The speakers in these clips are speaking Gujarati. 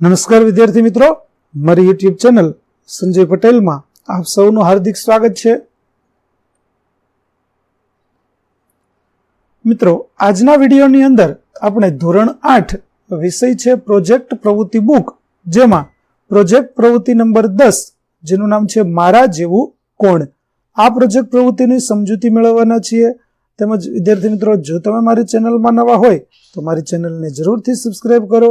નમસ્કાર વિદ્યાર્થી મિત્રો. મારી યુટ્યુબ ચેનલ સંજય પટેલમાં આપ સૌનું હાર્દિક સ્વાગત છે. મિત્રો, આજના વિડીયોની અંદર આપણે ધોરણ આઠ વિષય છે પ્રોજેક્ટ પ્રવૃત્તિ બુક, જેમાં પ્રોજેક્ટ પ્રવૃત્તિ નંબર દસ, જેનું નામ છે મારા જેવું કોણ. આ પ્રોજેક્ટ પ્રવૃત્તિની સમજૂતી મેળવવાના છીએ. તેમજ વિદ્યાર્થી મિત્રો, જો તમે મારી ચેનલમાં નવા હોય, તો મારી ચેનલને જરૂરથી સબસ્ક્રાઈબ કરો.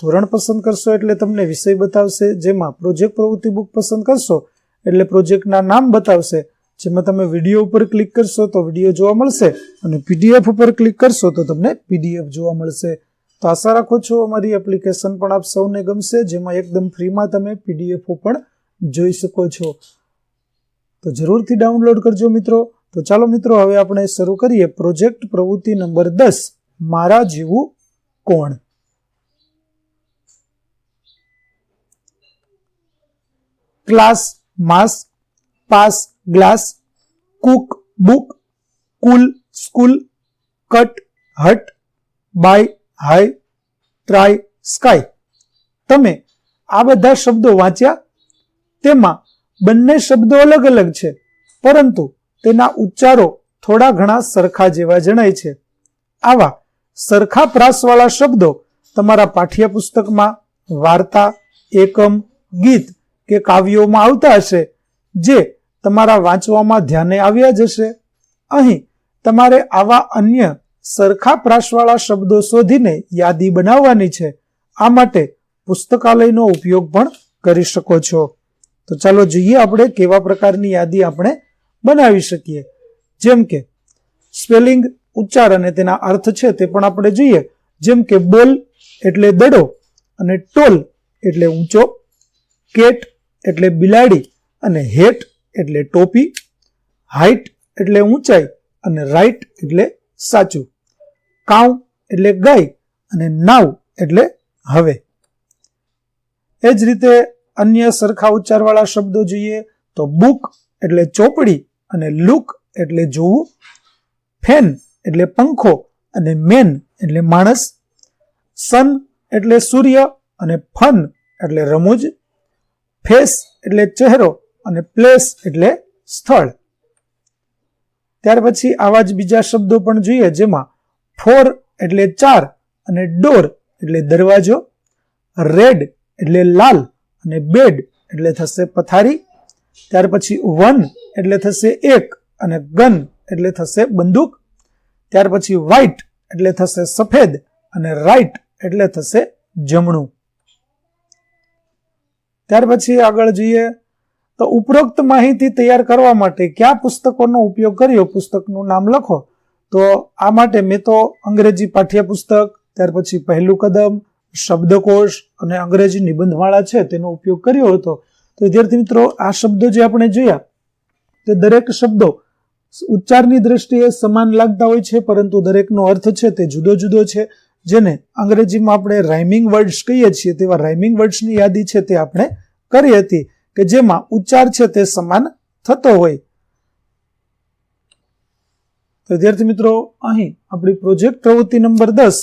ધોરણ પસંદ કરશો એટલે તમને વિષય બતાવશે, જેમાં પ્રોજેક્ટ પ્રવૃત્તિ બુક પસંદ કરશો એટલે પ્રોજેક્ટના નામ બતાવશે. જેમાં તમે વીડિયો ઉપર ક્લિક કરશો તો વીડિયો જોવા મળશે અને પીડીએફ ઉપર ક્લિક કરશો તો તમને પીડીએફ જોવા મળશે. તો આશા રાખો છો અમારી એપ્લિકેશન પણ આપ સૌને ગમશે, જેમાં એકદમ ફ્રીમાં તમે પીડીએફો પણ જોઈ શકો છો. તો જરૂરથી ડાઉનલોડ કરજો મિત્રો. તો ચાલો મિત્રો, હવે આપણે શરૂ કરીએ. પ્રોજેક્ટ પ્રવૃત્તિ નંબર દસ, મારા જેવું કોણ? Class mass, pass, glass, cook, book, cool, school, cut, hut, bye, hi try sky. તમે આ બધા શબ્દો વાંચ્યા? તેમાં બંને શબ્દો અલગ અલગ છે, પરંતુ તેના ઉચ્ચારો થોડા ઘણા સરખા જેવા જણાય છે. આવા સરખા પ્રાસવાળા શબ્દો તમારા પાઠ્યપુસ્તકમાં વાર્તા, એકમ, ગીત કે કાવ્યોમાં આવતા હશે, જે તમારા વાંચવામાં ધ્યાને આવ્યા જ હશે. અહીં તમારે આવા અન્ય સરખા પ્રાસવાળા શબ્દો શોધીને યાદી બનાવવાની છે. આ માટે પુસ્તકાલયનો ઉપયોગ પણ કરી શકો છો. તો ચાલો જોઈએ આપણે કેવા પ્રકારની યાદી આપણે બનાવી શકીએ. જેમ કે, સ્પેલિંગ ઉચ્ચાર અને તેના અર્થ છે તે પણ આપણે જોઈએ. જેમ કે બોલ એટલે દડો અને ટોલ એટલે ઊંચો. કેટ એટલે બિલાડી અને હેટ એટલે ટોપી, હાઈટ એટલે ઊંચાઈ અને રાઈટ એટલે સાચું. કાઉ એટલે ગાય અને નાવ એટલે હવે. એ જ રીતે અન્ય સરખા ઉચ્ચારવાળા શબ્દો જોઈએ તો બુક એટલે ચોપડી અને લુક એટલે જોવું. ફેન એટલે પંખો અને મેન એટલે માણસ. સન એટલે સૂર્ય અને ફન એટલે રમૂજ. ફેસ એટલે ચહેરો અને પ્લેસ એટલે સ્થળ. ત્યાર પછી આવા જ બીજા શબ્દો પણ જોઈએ જેમાં ફોર એટલે ચાર અને ડોર એટલે દરવાજો, રેડ એટલે લાલ અને બેડ એટલે થશે પથારી. ત્યાર પછી વન એટલે થશે એક અને ગન એટલે થશે બંદૂક. ત્યાર પછી વ્હાઇટ એટલે થશે સફેદ અને રાઈટ એટલે થશે જમણું. ત્યાર પછી આગળ જઈએ. તો ઉપરોક્ત માહિતી તૈયાર કરવા માટે કયા પુસ્તકોનો ઉપયોગ કર્યો? પુસ્તકનું નામ લખો. તો આ માટે મેં તો અંગ્રેજી પાઠ્યપુસ્તક, ત્યાર પછી પહેલું કદમ, શબ્દકોશ અને અંગ્રેજી નિબંધમાળા છે તેનો ઉપયોગ કર્યો હતો. તો વિદ્યાર્થી મિત્રો, આ શબ્દો જે આપણે જોયા, તે દરેક શબ્દો ઉચ્ચારની દ્રષ્ટિએ સમાન લાગતા હોય છે, પરંતુ દરેકનો અર્થ છે તે જુદો જુદો છે. જેને અંગ્રેજીમાં આપણે રાઇમિંગ વર્ડ્સ કહીએ છીએ, તેવા રાઇમિંગ વર્ડ્સની યાદી છે તે આપણે કરી હતી કે જેમાં ઉચ્ચાર છે તે સમાન થતો હોય. વિદ્યાર્થી મિત્રો, અહીં આપણી પ્રોજેક્ટ પ્રવૃત્તિ નંબર દસ,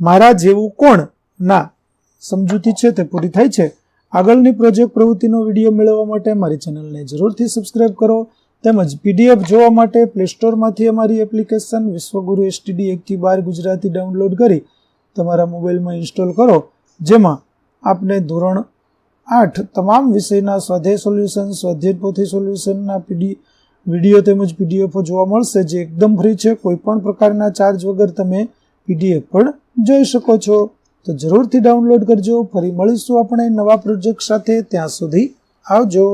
મારા જેવું કોણ? ના, સમજૂતી છે તે પૂરી થાય છે. આગળની પ્રોજેક્ટ પ્રવૃત્તિનો વીડિયો મેળવવા માટે મારી ચેનલને જરૂરથી સબસ્ક્રાઇબ કરો. તેમજ પીડીએફ જોવા માટે પ્લે સ્ટોરમાંથી અમારી એપ્લિકેશન વિશ્વગુરુ એસટીડી એકથી બાર ગુજરાતી ડાઉનલોડ કરી તમારા મોબાઈલમાં ઇન્સ્ટોલ કરો, જેમાં આપને ધોરણ આઠ તમામ વિષયના સ્વાધ્યાય સોલ્યુશન, સ્વાધ્યાય પોથી સોલ્યુશનના પીડી, વીડિયો તેમજ પીડીએફો જોવા મળશે, જે એકદમ ફ્રી છે. કોઈ પણ પ્રકારના ચાર્જ વગર તમે પીડીએફ પણ જોઈ શકો છો. તો જરૂરથી ડાઉનલોડ કરજો. ફરી મળીશું આપણે નવા પ્રોજેક્ટ સાથે. ત્યાં સુધી આવજો.